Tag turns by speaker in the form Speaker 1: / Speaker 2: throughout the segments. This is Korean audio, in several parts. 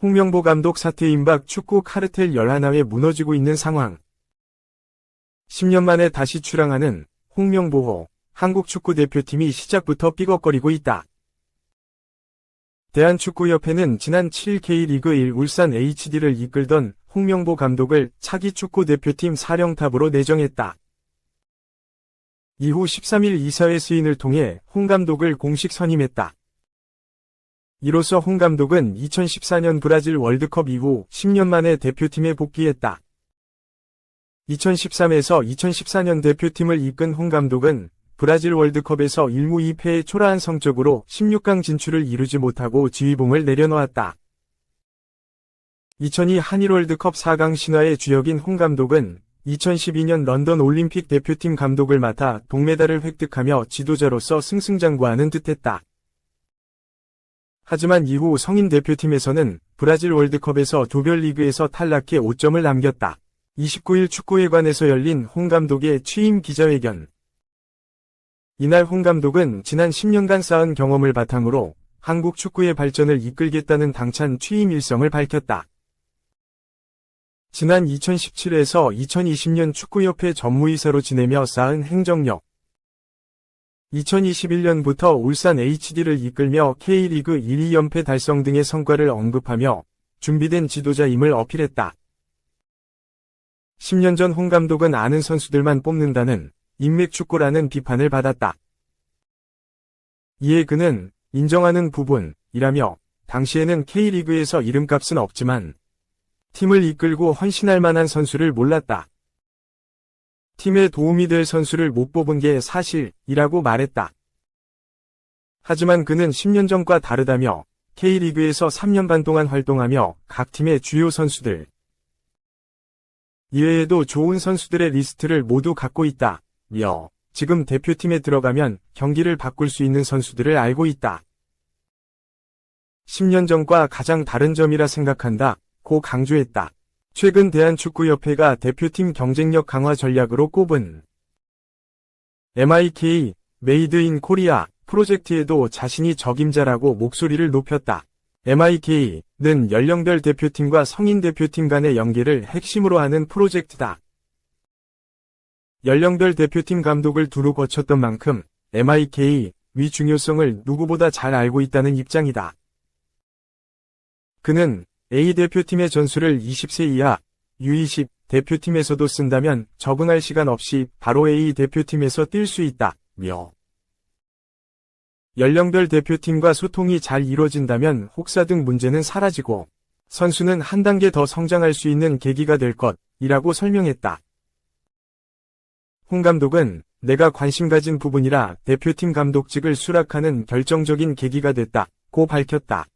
Speaker 1: 홍명보 감독 사태 임박 축구 카르텔 열하나회 무너지고 있는 상황. 10년 만에 다시 출항하는 홍명보호 한국 축구 대표팀이 시작부터 삐걱거리고 있다. 대한축구협회는 지난 7 K리그 1 울산 HD를 이끌던 홍명보 감독을 차기 축구 대표팀 사령탑으로 내정했다. 이후 13일 이사회 수인을 통해 홍 감독을 공식 선임했다. 이로써 홍 감독은 2014년 브라질 월드컵 이후 10년 만에 대표팀에 복귀했다. 2013에서 2014년 대표팀을 이끈 홍 감독은 브라질 월드컵에서 1무 2패의 초라한 성적으로 16강 진출을 이루지 못하고 지휘봉을 내려놓았다. 2002 한일 월드컵 4강 신화의 주역인 홍 감독은 2012년 런던 올림픽 대표팀 감독을 맡아 동메달을 획득하며 지도자로서 승승장구하는 듯했다. 하지만 이후 성인 대표팀에서는 브라질 월드컵에서 조별리그에서 탈락해 5점을 남겼다. 29일 축구회관에서 열린 홍 감독의 취임 기자회견. 이날 홍 감독은 지난 10년간 쌓은 경험을 바탕으로 한국 축구의 발전을 이끌겠다는 당찬 취임 일성을 밝혔다. 지난 2017에서 2020년 축구협회 전무이사로 지내며 쌓은 행정력. 2021년부터 울산 HD를 이끌며 K리그 1위 연패 달성 등의 성과를 언급하며 준비된 지도자임을 어필했다. 10년 전 홍 감독은 아는 선수들만 뽑는다는 인맥 축구라는 비판을 받았다. 이에 그는 인정하는 부분이라며 당시에는 K리그에서 이름값은 없지만 팀을 이끌고 헌신할 만한 선수를 몰랐다. 팀에 도움이 될 선수를 못 뽑은 게 사실이라고 말했다. 하지만 그는 10년 전과 다르다며 K리그에서 3년 반 동안 활동하며 각 팀의 주요 선수들, 이외에도 좋은 선수들의 리스트를 모두 갖고 있다. 며 지금 대표팀에 들어가면 경기를 바꿀 수 있는 선수들을 알고 있다. 10년 전과 가장 다른 점이라 생각한다. 고 강조했다. 최근 대한축구협회가 대표팀 경쟁력 강화 전략으로 꼽은 MIK 메이드 인 코리아 프로젝트에도 자신이 적임자라고 목소리를 높였다. MIK는 연령별 대표팀과 성인 대표팀 간의 연계를 핵심으로 하는 프로젝트다. 연령별 대표팀 감독을 두루 거쳤던 만큼 MIK 위 중요성을 누구보다 잘 알고 있다는 입장이다. 그는 A 대표팀의 전술을 20세 이하 U20 대표팀에서도 쓴다면 적응할 시간 없이 바로 A 대표팀에서 뛸 수 있다. 며 연령별 대표팀과 소통이 잘 이루어진다면 혹사 등 문제는 사라지고 선수는 한 단계 더 성장할 수 있는 계기가 될 것이라고 설명했다. 홍 감독은 내가 관심 가진 부분이라 대표팀 감독직을 수락하는 결정적인 계기가 됐다 고 밝혔다.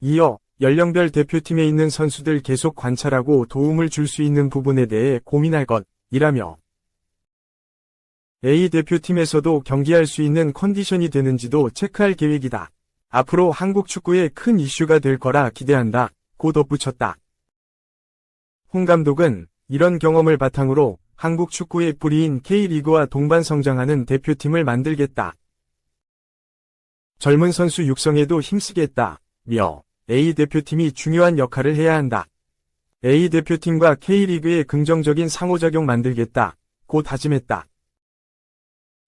Speaker 1: 이어 연령별 대표팀에 있는 선수들 계속 관찰하고 도움을 줄 수 있는 부분에 대해 고민할 것이라며 A 대표팀에서도 경기할 수 있는 컨디션이 되는지도 체크할 계획이다. 앞으로 한국 축구에 큰 이슈가 될 거라 기대한다. 고 덧붙였다. 홍 감독은 이런 경험을 바탕으로 한국 축구의 뿌리인 K리그와 동반 성장하는 대표팀을 만들겠다. 젊은 선수 육성에도 힘쓰겠다. 며 A 대표팀이 중요한 역할을 해야 한다. A 대표팀과 K리그의 긍정적인 상호작용 만들겠다. 고 다짐했다.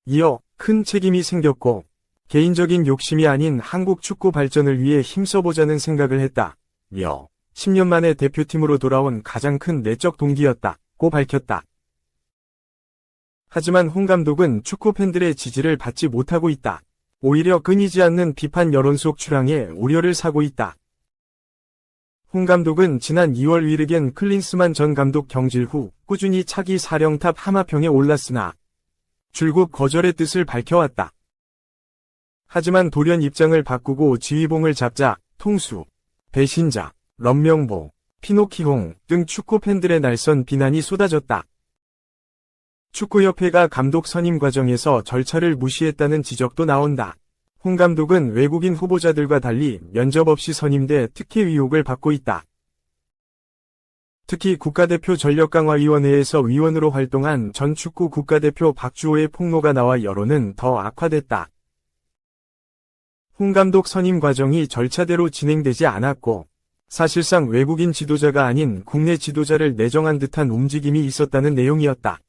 Speaker 1: 이어 큰 책임이 생겼고 개인적인 욕심이 아닌 한국 축구 발전을 위해 힘써보자는 생각을 했다. 며 10년 만에 대표팀으로 돌아온 가장 큰 내적 동기였다. 고 밝혔다. 하지만 홍 감독은 축구 팬들의 지지를 받지 못하고 있다. 오히려 끊이지 않는 비판 여론 속 출항에 우려를 사고 있다. 홍 감독은 지난 2월 위르겐 클린스만 전 감독 경질 후 꾸준히 차기 사령탑 하마평에 올랐으나 줄곧 거절의 뜻을 밝혀왔다. 하지만 돌연 입장을 바꾸고 지휘봉을 잡자 통수, 배신자, 런명보, 피노키홍 등 축구 팬들의 날선 비난이 쏟아졌다. 축구협회가 감독 선임 과정에서 절차를 무시했다는 지적도 나온다. 홍 감독은 외국인 후보자들과 달리 면접 없이 선임돼 특혜 의혹을 받고 있다. 특히 국가대표 전력강화위원회에서 위원으로 활동한 전 축구 국가대표 박주호의 폭로가 나와 여론은 더 악화됐다. 홍 감독 선임 과정이 절차대로 진행되지 않았고, 사실상 외국인 지도자가 아닌 국내 지도자를 내정한 듯한 움직임이 있었다는 내용이었다.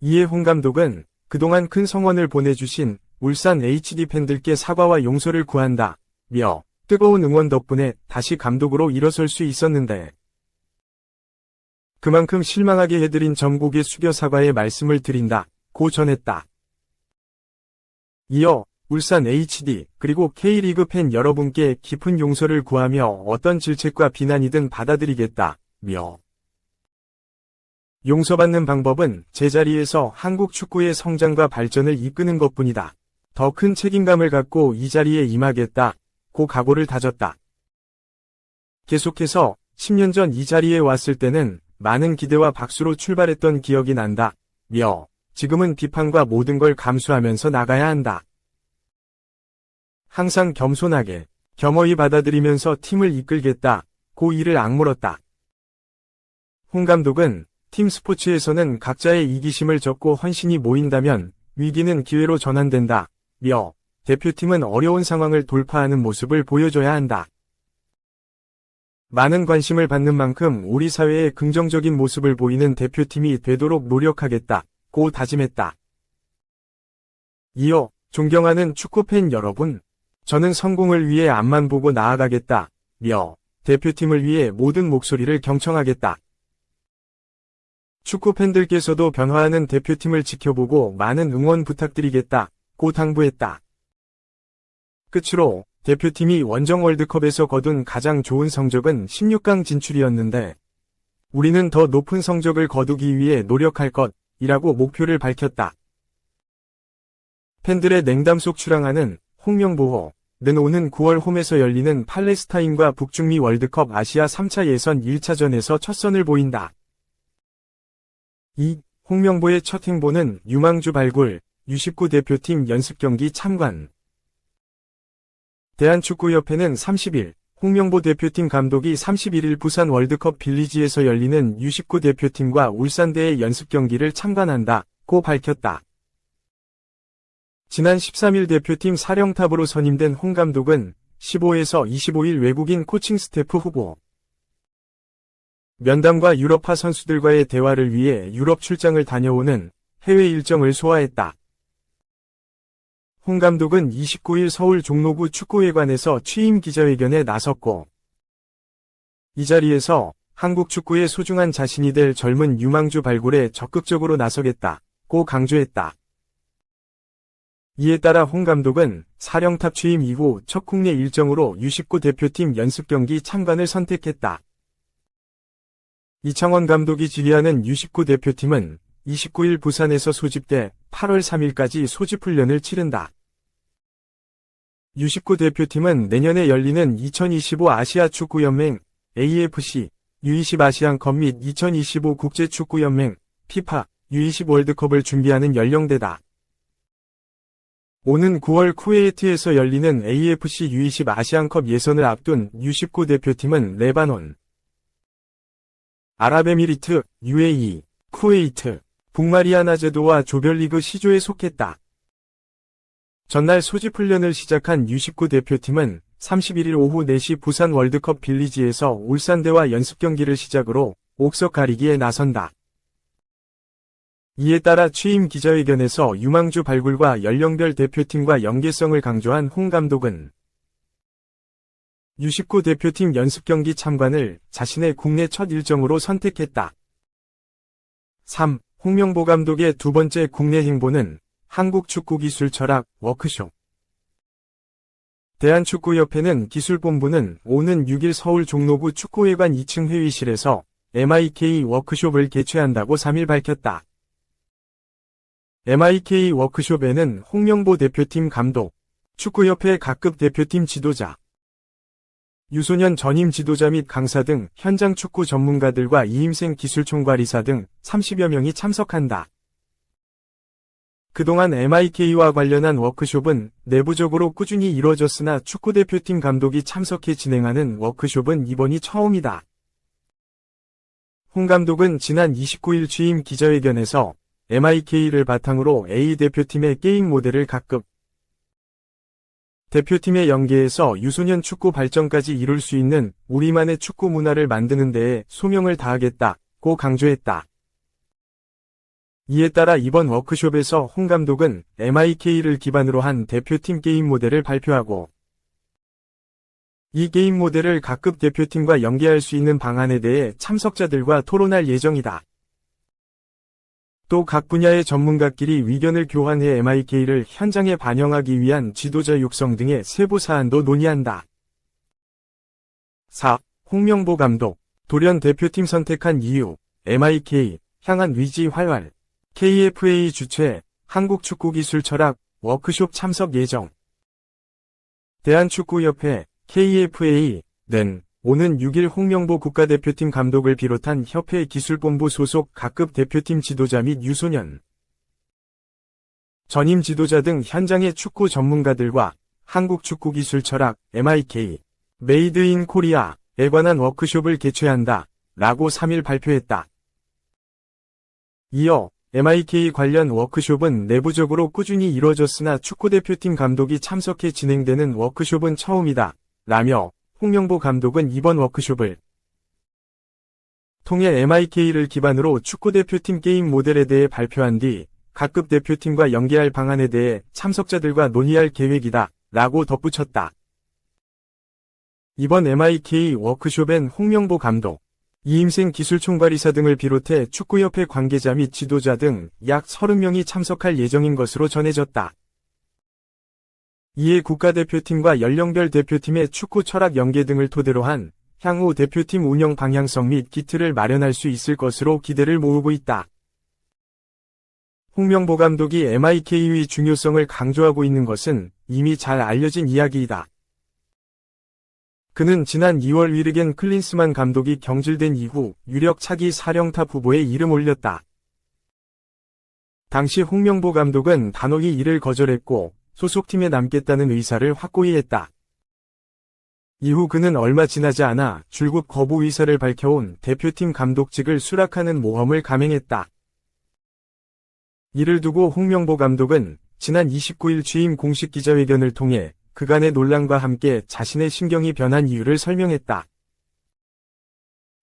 Speaker 1: 이에 홍 감독은 그동안 큰 성원을 보내주신 울산 HD 팬들께 사과와 용서를 구한다. 며 뜨거운 응원 덕분에 다시 감독으로 일어설 수 있었는데 그만큼 실망하게 해드린 전국의 수교 사과의 말씀을 드린다. 고 전했다. 이어 울산 HD 그리고 K리그 팬 여러분께 깊은 용서를 구하며 어떤 질책과 비난이든 받아들이겠다. 며 용서받는 방법은 제자리에서 한국 축구의 성장과 발전을 이끄는 것뿐이다. 더 큰 책임감을 갖고 이 자리에 임하겠다. 고 각오를 다졌다. 계속해서 10년 전 이 자리에 왔을 때는 많은 기대와 박수로 출발했던 기억이 난다. 며 지금은 비판과 모든 걸 감수하면서 나가야 한다. 항상 겸손하게 겸허히 받아들이면서 팀을 이끌겠다. 고 이를 악물었다. 홍 감독은 팀 스포츠에서는 각자의 이기심을 접고 헌신이 모인다면 위기는 기회로 전환된다. 며 대표팀은 어려운 상황을 돌파하는 모습을 보여줘야 한다. 많은 관심을 받는 만큼 우리 사회에 긍정적인 모습을 보이는 대표팀이 되도록 노력하겠다. 고 다짐했다. 이어 존경하는 축구팬 여러분, 저는 성공을 위해 앞만 보고 나아가겠다. 며 대표팀을 위해 모든 목소리를 경청하겠다. 축구팬들께서도 변화하는 대표팀을 지켜보고 많은 응원 부탁드리겠다. 고 당부했다. 끝으로 대표팀이 원정 월드컵에서 거둔 가장 좋은 성적은 16강 진출이었는데 우리는 더 높은 성적을 거두기 위해 노력할 것이라고 목표를 밝혔다. 팬들의 냉담 속 출항하는 홍명보호는 오는 9월 홈에서 열리는 팔레스타인과 북중미 월드컵 아시아 3차 예선 1차전에서 첫 선을 보인다. 2. 홍명보의 첫 행보는 유망주 발굴, U19 대표팀 연습 경기 참관. 대한축구협회는 30일, 홍명보 대표팀 감독이 31일 부산 월드컵 빌리지에서 열리는 U19 대표팀과 울산대의 연습 경기를 참관한다고 밝혔다. 지난 13일 대표팀 사령탑으로 선임된 홍 감독은 15에서 25일 외국인 코칭 스태프 후보, 면담과 유럽파 선수들과의 대화를 위해 유럽 출장을 다녀오는 해외 일정을 소화했다. 홍 감독은 29일 서울 종로구 축구회관에서 취임 기자회견에 나섰고 이 자리에서 한국 축구의 소중한 자신이 될 젊은 유망주 발굴에 적극적으로 나서겠다고 강조했다. 이에 따라 홍 감독은 사령탑 취임 이후 첫 국내 일정으로 U19 대표팀 연습 경기 참관을 선택했다. 이창원 감독이 지휘하는 U19 대표팀은 29일 부산에서 소집돼 8월 3일까지 소집훈련을 치른다. U19 대표팀은 내년에 열리는 2025 아시아 축구연맹 AFC U20 아시안컵 및 2025 국제축구연맹 피파 U20 월드컵을 준비하는 연령대다. 오는 9월 쿠웨이트에서 열리는 AFC U20 아시안컵 예선을 앞둔 U19 대표팀은 레바논, 아랍에미리트, UAE, 쿠웨이트, 북마리아나 제도와 조별리그 시조에 속했다. 전날 소집훈련을 시작한 U19 대표팀은 31일 오후 4시 부산 월드컵 빌리지에서 울산대와 연습 경기를 시작으로 옥석 가리기에 나선다. 이에 따라 취임 기자회견에서 유망주 발굴과 연령별 대표팀과 연계성을 강조한 홍 감독은 U19 대표팀 연습 경기 참관을 자신의 국내 첫 일정으로 선택했다. 3. 홍명보 감독의 두 번째 국내 행보는 한국 축구 기술 철학 워크숍. 대한축구협회는 기술본부는 오는 6일 서울 종로구 축구회관 2층 회의실에서 MIK 워크숍을 개최한다고 3일 밝혔다. MIK 워크숍에는 홍명보 대표팀 감독, 축구협회 각급 대표팀 지도자, 유소년 전임 지도자 및 강사 등 현장 축구 전문가들과 이임생 기술총괄이사 등 30여 명이 참석한다. 그동안 MIK와 관련한 워크숍은 내부적으로 꾸준히 이루어졌으나 축구대표팀 감독이 참석해 진행하는 워크숍은 이번이 처음이다. 홍 감독은 지난 29일 취임 기자회견에서 MIK를 바탕으로 A 대표팀의 게임 모델을 각급 대표팀의 연계에서 유소년 축구 발전까지 이룰 수 있는 우리만의 축구 문화를 만드는 데에 소명을 다하겠다고 강조했다. 이에 따라 이번 워크숍에서 홍 감독은 MIK를 기반으로 한 대표팀 게임 모델을 발표하고 이 게임 모델을 각급 대표팀과 연계할 수 있는 방안에 대해 참석자들과 토론할 예정이다. 또 각 분야의 전문가끼리 의견을 교환해 MIK를 현장에 반영하기 위한 지도자 육성 등의 세부 사안도 논의한다. 4. 홍명보 감독, 돌연 대표팀 선택한 이유, MIK, 향한 위지 활활, KFA 주최, 한국축구기술 철학, 워크숍 참석 예정. 대한축구협회, KFA,는 오는 6일 홍명보 국가대표팀 감독을 비롯한 협회 기술본부 소속 각급 대표팀 지도자 및 유소년, 전임 지도자 등 현장의 축구 전문가들과 한국축구기술 철학, MIK, 메이드 인 코리아에 관한 워크숍을 개최한다, 라고 3일 발표했다. 이어 MIK 관련 워크숍은 내부적으로 꾸준히 이뤄졌으나 축구대표팀 감독이 참석해 진행되는 워크숍은 처음이다. 라며 홍명보 감독은 이번 워크숍을 통해 MIK를 기반으로 축구대표팀 게임 모델에 대해 발표한 뒤 각급 대표팀과 연계할 방안에 대해 참석자들과 논의할 계획이다. 라고 덧붙였다. 이번 MIK 워크숍엔 홍명보 감독, 이임생 기술총괄이사 등을 비롯해 축구협회 관계자 및 지도자 등 약 30명이 참석할 예정인 것으로 전해졌다. 이에 국가대표팀과 연령별 대표팀의 축구 철학 연계 등을 토대로 한 향후 대표팀 운영 방향성 및 기틀을 마련할 수 있을 것으로 기대를 모으고 있다. 홍명보 감독이 MIK의 중요성을 강조하고 있는 것은 이미 잘 알려진 이야기이다. 그는 지난 2월 위르겐 클린스만 감독이 경질된 이후 유력 차기 사령탑 후보에 이름 올렸다. 당시 홍명보 감독은 단호히 이를 거절했고 소속팀에 남겠다는 의사를 확고히 했다. 이후 그는 얼마 지나지 않아 줄곧 거부 의사를 밝혀온 대표팀 감독직을 수락하는 모험을 감행했다. 이를 두고 홍명보 감독은 지난 29일 취임 공식 기자회견을 통해 그간의 논란과 함께 자신의 심경이 변한 이유를 설명했다.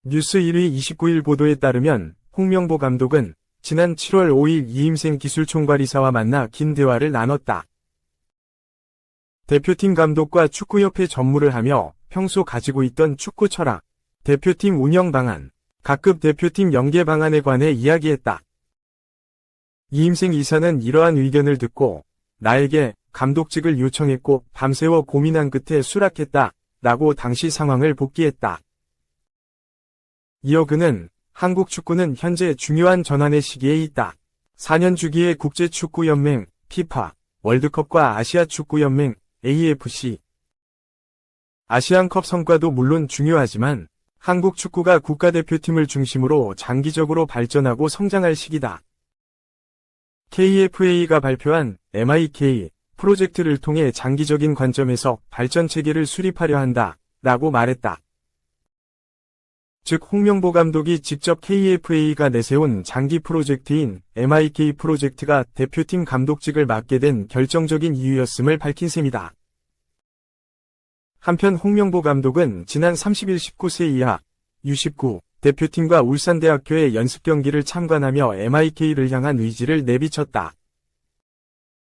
Speaker 1: 뉴스 1위 29일 보도에 따르면 홍명보 감독은 지난 7월 5일 이임생 기술총괄이사와 만나 긴 대화를 나눴다. 대표팀 감독과 축구협회 전무를 하며 평소 가지고 있던 축구 철학, 대표팀 운영 방안, 각급 대표팀 연계 방안에 관해 이야기했다. 이임생 이사는 이러한 의견을 듣고 나에게 감독직을 요청했고 밤새워 고민한 끝에 수락했다. 라고 당시 상황을 복귀했다. 이어 그는 한국 축구는 현재 중요한 전환의 시기에 있다. 4년 주기의 국제축구연맹, 피파, 월드컵과 아시아축구연맹, AFC. 아시안컵 성과도 물론 중요하지만 한국 축구가 국가대표팀을 중심으로 장기적으로 발전하고 성장할 시기다. KFA가 발표한 MIK 프로젝트를 통해 장기적인 관점에서 발전 체계를 수립하려 한다. 라고 말했다. 즉 홍명보 감독이 직접 KFA가 내세운 장기 프로젝트인 MIK 프로젝트가 대표팀 감독직을 맡게 된 결정적인 이유였음을 밝힌 셈이다. 한편 홍명보 감독은 지난 30일 19세 이하 U19 대표팀과 울산대학교의 연습 경기를 참관하며 MIK를 향한 의지를 내비쳤다.